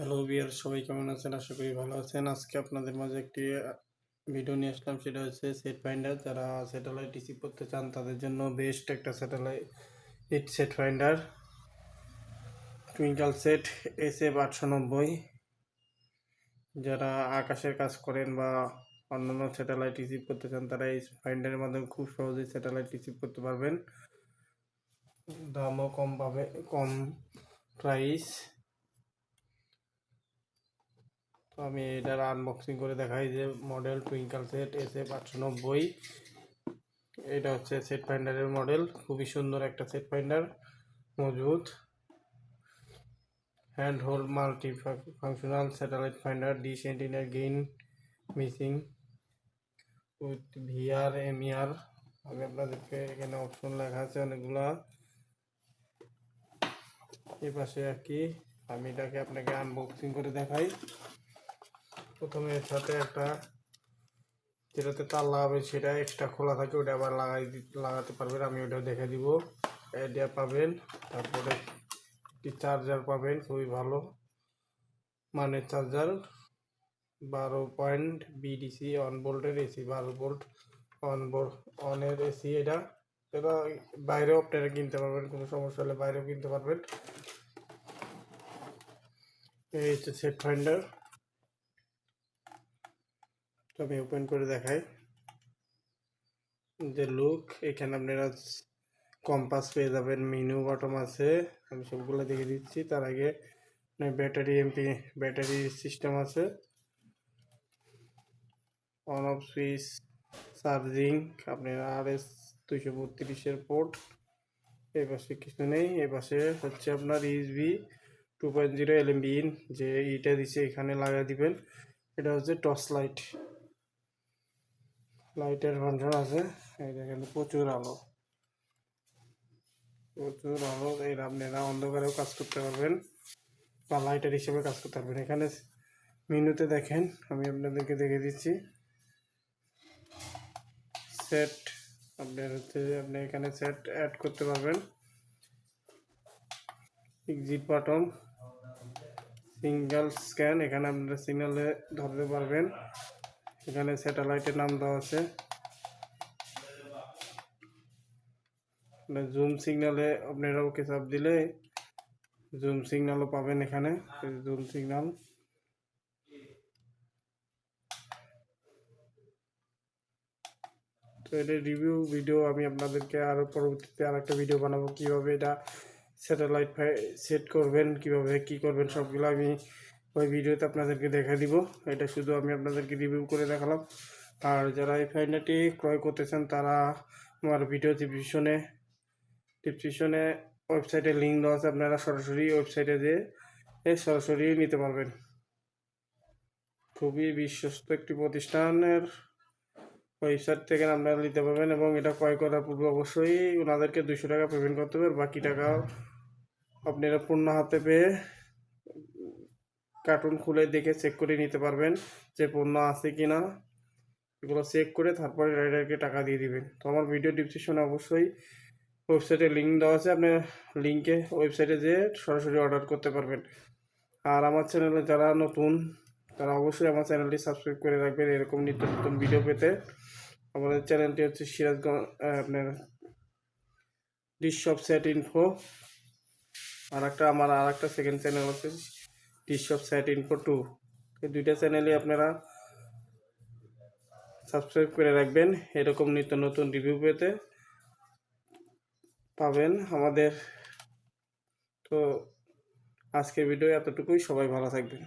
Hello বিয়ার সবাই কেমন আছেন? আশা করি ভালো আছেন। আজকে আপনাদের মাঝে একটি ভিডিও নিয়ে আসলাম। সেটা হচ্ছে সেট ফাইন্ডার যারা স্যাটেলাইট রিসিভ করতে চান, তাদের জন্য বেস্ট একটা satellite it set finder twinkle set S F আটশো নব্বই। যারা আকাশের কাজ করেন বা অন্যান্য স্যাটেলাইট রিসিভ করতে চান, তারা এই ফাইন্ডারের মাধ্যমে খুব সহজেই স্যাটেলাইট রিসিভ করতে পারবেন। দামও কম পাবে, কম প্রাইস আমি এটার আনবক্সিং করে দেখাই যে model twinkle sat S F আটশো এটা হচ্ছে সেট ফাইন্ডারের মডেল খুবই সুন্দর একটা সেট ফাইন্ডার মজবুত। Hand hold multi functional satellite finder dish এন্টিনার gain missing with VR MER আমি আপনাদেরকে এখানে অপশন লেখা আছে অনেকগুলা। এই পাশে আর কি, আমি এটাকে আপনাকে আনবক্সিং করে দেখাই। প্রথমে এর সাথে একটা যেটাতে তার লাগাবে সেটা এক্সট্রা খোলা থাকে, ওটা আবার লাগাই লাগাতে পারবেন, আমি ওটা দেখে দিব। এটা পাবেন, তারপরে একটি চার্জার পাবেন, খুবই ভালো মানের চার্জার বারো পয়েন্ট বিডিসি অন ভোল্টের এসি বারো ভোল্ট অন বোল্ট অনের এসি এটা। এটা বাইরেও আপনারা কিনতে পারবেন, কোনো সমস্যা হলে বাইরেও কিনতে পারবেন। এই হচ্ছে সেট ফাইন্ডার আমি ওপেন করে দেখাই। যে লুক এখানে আপনারা কম্পাস পেয়ে যাবেন মিনু বটম আছে। আমি সবগুলো দেখে দিচ্ছি। তার আগে ব্যাটারি এমপি ব্যাটারি সিস্টেম আছে। অন অফ সুইচ চার্জিং আপনার আর এস দুইশো বত্রিশের পোর্ট এ পাশে কিছু নেই। এই পাশে হচ্ছে আপনার USB two point zero L M B in যে ইটা দিচ্ছে এখানে লাগিয়ে দিবেন। এটা হচ্ছে টর্চ লাইট লাইটের ফাংশন আছে। এই দেখেন, প্রচুর আলো। প্রচুর আলো, এই আপনারা অন্ধকারেও কাজ করতে পারবেন বা লাইটার হিসেবে কাজ করতে পারবেন। এখানে মেনুতে দেখেন, আমি আপনাদেরকে দেখে দিচ্ছি। সেট আপনার হচ্ছে আপনি এখানে সেট অ্যাড করতে পারবেন। এক্সিট বাটন সিঙ্গেল স্ক্যান এখানে আপনারা সিগনালে ধরতে পারবেন। এখানে স্যাটেলাইটের নাম দেওয়া আছে। জুম সিগনালে আপনারা ওকে চাপ দিলে জুম সিগনালও পাবেন এখানে জুম সিগনাল তো এটা রিভিউ ভিডিও আমি আপনাদেরকে আরও পরবর্তীতে আর একটা ভিডিও বানাবো, কীভাবে এটা স্যাটেলাইট সেট করবেন, কীভাবে কি করবেন, সবগুলো আমি ওই ভিডিওতে আপনাদেরকে দেখা দিব। এটা শুধু আমি আপনাদেরকে রিভিউ করে দেখালাম। আর যারা এই ফাইনাটি ক্রয় করতেছেন, তারা আমার ভিডিও ডিসক্রিপশনে ডিসক্রিপশনে ওয়েবসাইটে লিঙ্ক দেওয়া আছে। আপনারা সরাসরি ওয়েবসাইটে যেয়ে সরাসরি নিতে পারবেন। খুবই বিশ্বস্ত একটি প্রতিষ্ঠানের ওয়েবসাইট থেকে আপনারা নিতে পারবেন এবং এটা ক্রয় করার পূর্বে অবশ্যই ওনাদেরকে দুশো টাকা পেমেন্ট করতে হবে। বাকি টাকা আপনারা পূর্ণ হাতে পেয়ে কার্টুন খুলে দেখে চেক করে নিতে পারবেন যে পণ্য আছে কি না এগুলো চেক করে তারপরে রাইডারকে টাকা দিয়ে দিবেন। তো আমার ভিডিও ডিসক্রিপশনে অবশ্যই ওয়েবসাইটে লিঙ্ক দেওয়া আছে। আপনি লিঙ্কে ওয়েবসাইটে যেয়ে সরাসরি অর্ডার করতে পারবেন। আর আমার চ্যানেলে যারা নতুন, তারা অবশ্যই আমার চ্যানেলটি সাবস্ক্রাইব করে রাখবেন। এরকম নিত্য নতুন ভিডিও পেতে। আমাদের চ্যানেলটি হচ্ছে সিরাজগঞ্জ আপনার ডিশ শপ সেট ইনফো আর একটা আমার আর একটা সেকেন্ড চ্যানেল আছে। সাইট সেট ইনফো টু এই দুইটা চ্যানেলে আপনারা সাবস্ক্রাইব করে রাখবেন। এরকম নিত্য নতুন রিভিউ পেতে পাবেন আমাদের। তো আজকের ভিডিও এতটুকুই। সবাই ভালো থাকবেন।